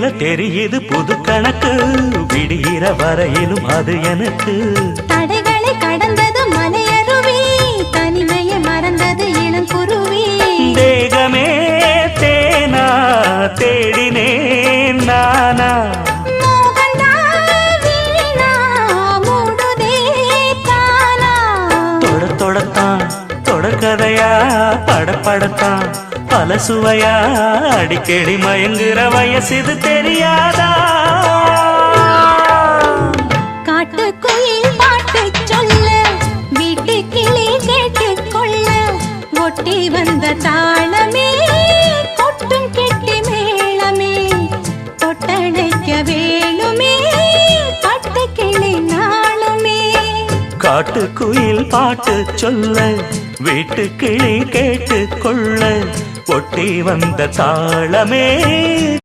மேடையில தெரியுது புது கணக்கு. விடிகிற வரையிலும் அது எனக்கு. தடைகளை கடந்தது மலையருவி. தனிமையை மறந்தது இளங்குருவி தேகமே தேனா தேடினேன் நானா. தொடத்தான் தொடர்கதையா படப்படத்தான். பல சுவையா? அடிக்கடி மயங்குற வயசு தெரியாதா? காட்டுக்குயில் பாட்டு சொல்ல வீட்டு கிளி கேட்டுக் கொள்ள ஒட்டி வந்த தாளமே கொட்டும் கெட்டி மேளமே தொட்டணைக்க வேணுமே பட்டு கிளி நாளுமே. காட்டுக்குயில் பாட்டு சொல்ல வீட்டு கிளி கேட்டு கொள்ள ஒட்டி வந்த தாளமே.